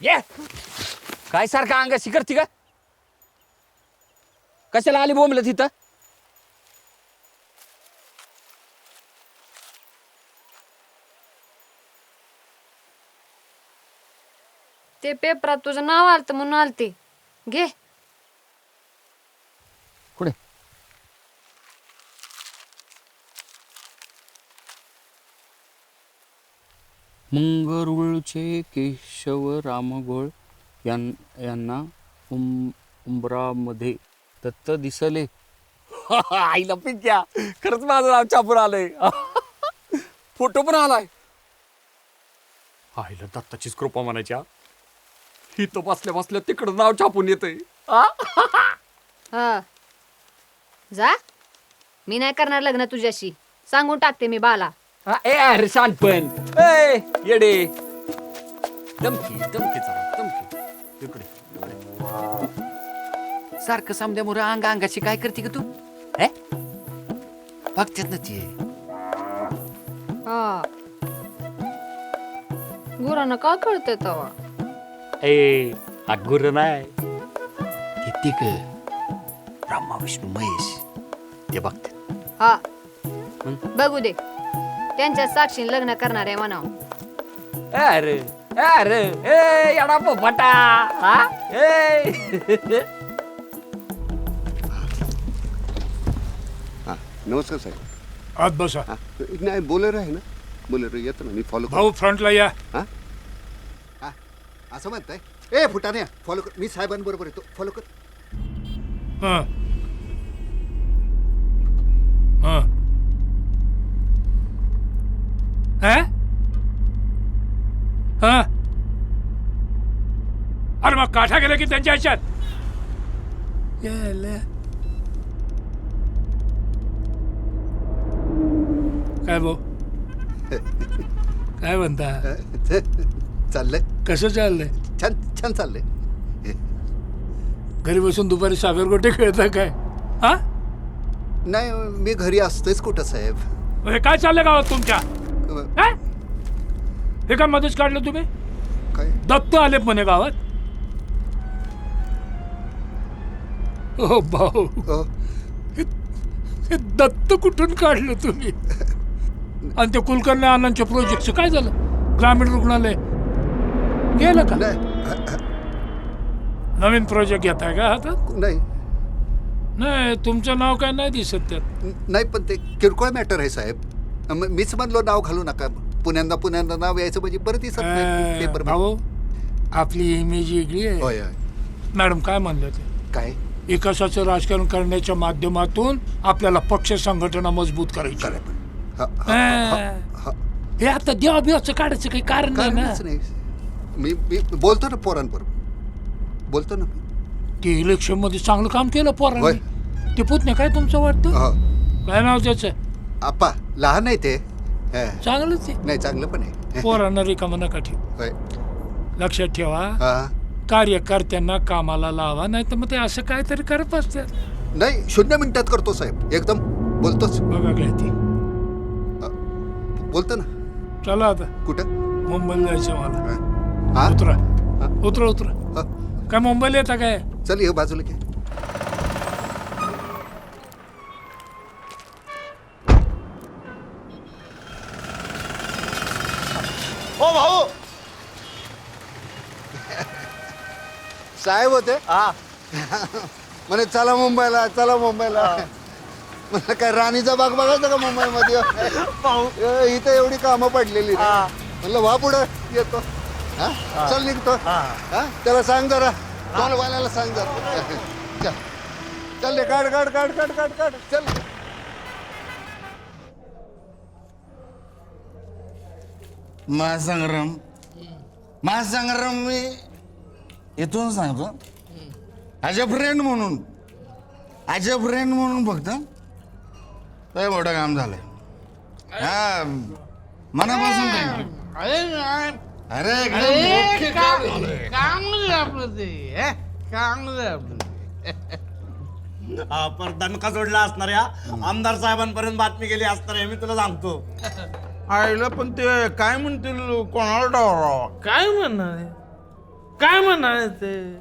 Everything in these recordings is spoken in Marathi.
ये. काय सारखं अंगाशी करते का कशाला आली बोंबलं तिथं ते पेपरात तुझं नाव आलतं म्हणून आलते. घे. कुठे? मंगरुळचे केशव रामगोळ यां यांना उं उंबरामध्ये दत्त दिसले. आईला पिक्या खरंच माझं नाव छापून आलंय. फोटो पण आलाय. आईला दत्ताचीच कृपा म्हणायची हा. इथं बसल्या बसल्या तिकडं नाव छापून येतंय? हा? जा. मी नाही करणार लग्न तुझ्याशी. सांगून टाकते मी बाला. हा, ए अरे शानपण ए येडे. दमकी दमकी जरा दमकी. इकडे इकडे. सारखं अंग अंगाशी काय करते का तू? हे बघतात ना ती. हा. गुरांना का कळतंय तवा? ए अगुर नाही किती क ब्रह्मा विष्णू महेश ते बघतात हा? बघू दे. त्यांच्या साक्षीने लग्न करणार आहे म्हणाव अरे अरे ए येडा पोपटा. हा? ए. हां नमस्कार साहेब. आत बसा. हां नाही बोलेरो आहे ना? बोलेरो येतो ना मी फॉलो भाऊ फ्रंटला या. हां? हां असं म्हणताय? ए फुटाने फॉलो कर. मी साहेबांबरोबर येतो. फॉलो कर. हं. हं? हं? अरे मग काठा गेला की त्यांच्या ह्याच्यात. काय भाऊ काय म्हणता चाललंय कसं चाललंय छान छान चाललंय घरी बसून दुपारी सागरगोटे खेळता काय हा नाही मी घरी असतोच कुठं साहेब हे काय चाललंय गावात तुमच्या हा? हे काय मध्येच काढलं तुम्ही? काय? दत्त आले म्हणे गावात? हो भाऊ. अ, हे दत्त कुठून काढलं तुम्ही? आणि ते कुलकर्णी आनंदच्या प्रोजेक्टचं काय झालं? ग्रामीण रुग्णालय. गेलं का? नाही. अ, अ, नवीन प्रोजेक्ट घेताय का आता? नाही. नाही तुमचं नाव काय नाही दिसत त्यात. नाही पण ते किरकोळ मॅटर आहे साहेब. म- मीच म्हणलो नाव घालू नका. पुण्यांदा पुण्यांदा नाव यायचं म्हणजे बरं दिसत नाही. अं, पेपर भाऊ आपली इमेज वेगळी आहे. होय होय. मॅडम काय म्हणलं ते? काय? विकासाचं राजकारण करण्याच्या माध्यमातून आपल्याला पक्ष संघटना मजबूत करायची. आहे. हा, आता देवाबिवाचं काढायचं काही कारण नाही ना? कारणच नाही. मी मी बोलतो ना पोरांबरोबर. बोलतो ना. ते इलेक्शनमध्ये चांगलं काम केलं होय. पोरांनी ते पुतणे काय तुमचं वाटतं? हो. काय नाव त्याचं? आप्पा लहान आहे ते. हा. चांगलंच आहे. नाही चांगलं पण आहे. पोरांना रिकामा नका ठेव. होय. लक्षात ठेवा. हा. कार्यकर्त्यांना कामाला लावा नाही तर मग ते असं काहीतरी करत असतात नाही शून्य मिनिटात करतो साहेब. एकदम बोलतोच. बघा काय ते. बोलतो ना. चला आता. कुठं? मुंबईला जायचं मला. हा. उतरा. उतरा उतरा. हा. काय मुंबईला येता काय? चल ये बाजूला घे. साहेब होते. हा. म्हणे चला मुंबईला चला मुंबईला. मला काय राणीचा बाग बघायचा का मुंबईमध्ये? ए, इथं एवढी कामं पडलेली. हा. म्हणलं वा पुढं येतो. हा? चल निघतो. हा. हा? त्याला सांग जरा. टोलवाल्याला सांग जरा. चल. चल रे काढ काढ काढ काढ काढ काढ. चल. महासंग्राम महासंग्राम मी इथून सांगतो ॲज अ फ्रेंड म्हणून. ॲज अ फ्रेंड म्हणून फक्त. लय मोठं काम झालंय. हा मनापासून अरे. नाही. अरे एकदम अरे काम झालंय. आपलं ते हे? चांगलं आहे आपलं हा पर दणका जोडला असणार या. आमदार साहेबांपर्यंत बातमी गेली असणार आहे मी तुला सांगतो. आईला पण ते काय म्हणतील कोणाला डावरावा काय म्हणणार आहे? काय म्हणाले ते?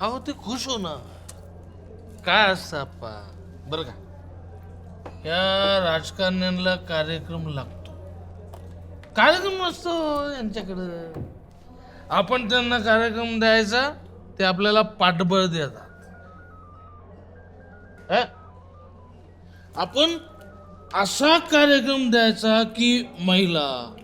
अहो ते खुश होणार काय असतं आप्पा? बरं का. या राजकारण्यांना कार्यक्रम लागतो. कार्यक्रम असतो यांच्याकडं. आपण त्यांना कार्यक्रम द्यायचा ते आपल्याला पाठबळ देतात. ह? आपण असा कार्यक्रम द्यायचा की महिला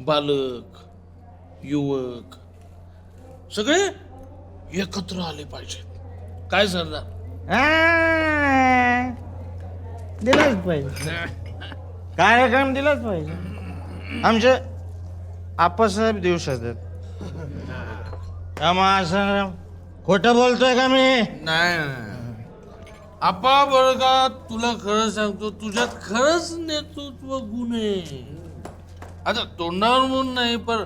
बालक युवक सगळे एकत्र आले पाहिजेत काय सरदार? दिलाच पाहिजे. कार्यक्रम दिलाच पाहिजे. आमचे आप्पासाहेब देऊ शकतात. असं खोटं बोलतोय का मी? नाही आपा बळगा तुला खरं सांगतो तुझ्यात खरंच नेतृत्व गुण आहे. आता तोंडावर म्हणून नाही पण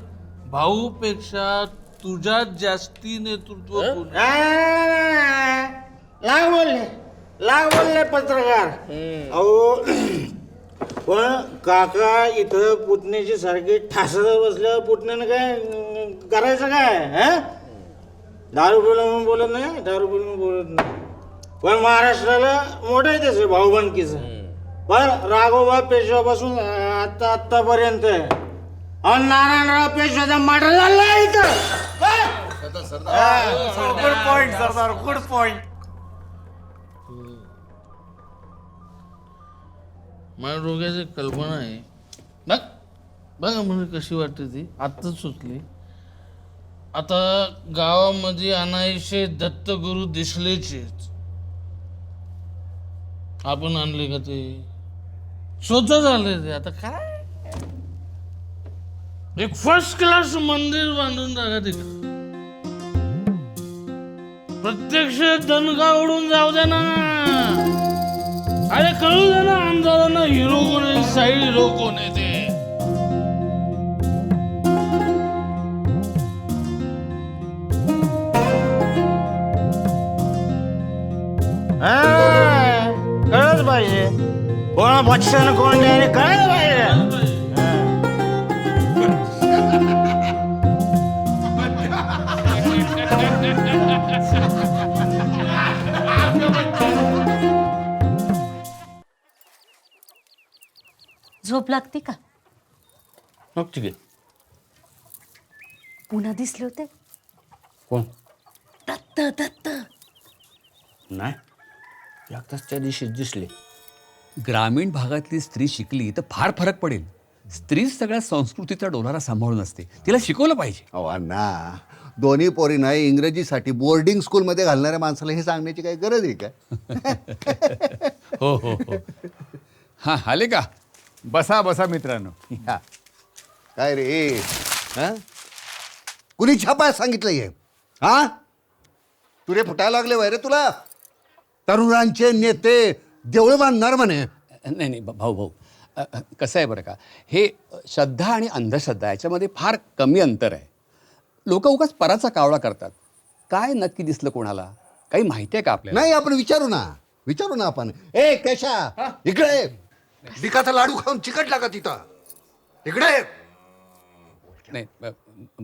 भाऊपेक्षा तुझ्यात जास्ती नेतृत्व आहे. लाग बोलले लाग बोलले पत्रकार. अहो पण काका इथं पुतण्याची सारखी ठासत बसल्यावर पुतण्यानं काय अं, करायचं काय हं? दारू पिलं म्हणून बोलत नाही दारू पिलं म्हणून बोलत नाही. पण महाराष्ट्राला मोठं आहे त्याचं भाऊबंदकीचं. पण राघोबा पेशवापासून आता आतापर्यंत अहो नारायणराव पेशवाचा मर्डर झाला इथं. गुड पॉइंट सरदार. गुड पॉइंट माझ्या डोक्याची कल्पना आहे. बघ बघा म्हणजे कशी वाटते ती. आत्ताच सुचली. आता गावामध्ये अनायसे दत्तगुरू दिसलेचेच. आपण आणले का ते? स्वतः झाले ते. आता काय? एक फर्स्ट क्लास मंदिर बांधून टाका तिकडे. प्रत्यक्ष दणका उडून जाऊ दे ना. अरे कळू दे ना आमदारांना हिरो कोण आहे साईड हिरो कोण आहे ते. कळत पाहिजे कोण भक्षण कोण नाही कळलं? झोप लागते का? मग ठीक आहे पुन्हा दिसले होते? कोण? दत्त दत्त. नाही एकदाच त्या दिवशी दिसले. ग्रामीण भागातली स्त्री शिकली तर फार फरक पडेल. स्त्रीच सगळ्या संस्कृतीचा डोलारा सांभाळून असते. तिला शिकवलं पाहिजे. अहो अण्णा दोन्ही पोरींना इंग्रजीसाठी बोर्डिंग स्कूलमध्ये घालणाऱ्या माणसाला हे सांगण्याची काही गरज आहे का? हो हो हो. हां आले का? बसा बसा मित्रांनो. या. काय रे? हा? कुणी छापाय सांगितलं हे? हा? तुरे फुटायला लागले वय रे तुला? तरुणांचे नेते देवळं बांधणार म्हणे. नाही नाही भा- भाऊ भाऊ. अ, अ, कसं आहे बरं का? हे अ, श्रद्धा आणि अंधश्रद्धा याच्यामध्ये फार कमी अंतर आहे. लोक उगाच पराचा कावळा करतात. काय नक्की दिसलं कोणाला? काही माहिती आहे का आपल्याला? नाही आपण विचारू ना. विचारू ना आपण. ए केशा इकडे ये. बिकाचा लाडू खाऊन चिकटला का तिथं. इकडे. नाही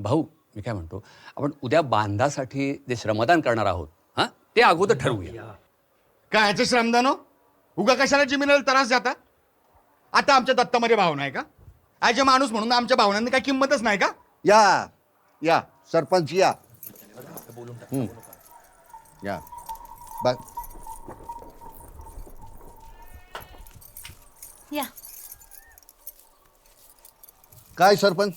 भाऊ मी काय म्हणतो आपण उद्या बांधासाठी जे श्रमदान करणार आहोत हां ते अगोदर ठरवूया. काय ह्याचं श्रमदान हो? उगा कशाला जिमिनल त्रास जाता? आता आमच्या दत्तामध्ये भावना आहे का? ॲज अ माणूस म्हणून आमच्या भावनांनी काही किंमतच नाही का? या या सरपंच या. हम्म. या. बा या. काय सरपंच?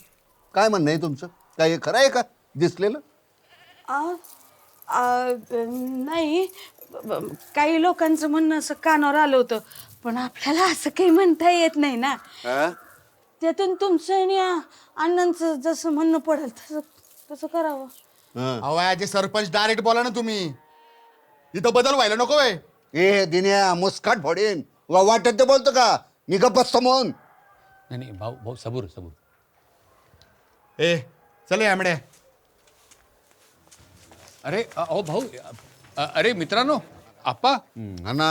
काय म्हणणं आहे तुमचं? काय हे खरं आहे का? दिसलेलं? आ, आ, नाही. ब- काही लोकांचं म्हणणं असं कानावर आलं होतं. पण आपल्याला असं काही म्हणता येत नाही ना. हा? त्यातून तुमचं आणि आ- अण्णांचं जसं म्हणणं पडेल तसं तसं करावं. हं. अहो सरपंच डायरेक्ट बोला ना तुम्ही. इथं बदल व्हायला नको वय ए दिन्या मुस्काट फोडेन. वा वाटत ते बोलतो का? मी गप्प बसतो म्हणून नाही नाही भाऊ भाऊ सबूर सबूर। ए चले आमड्या अरे अ, अहो भाऊ अ, अरे मित्रांनो आप्पा अण्णा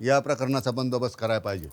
या प्रकरणाचा बंदोबस्त करायला पाहिजे.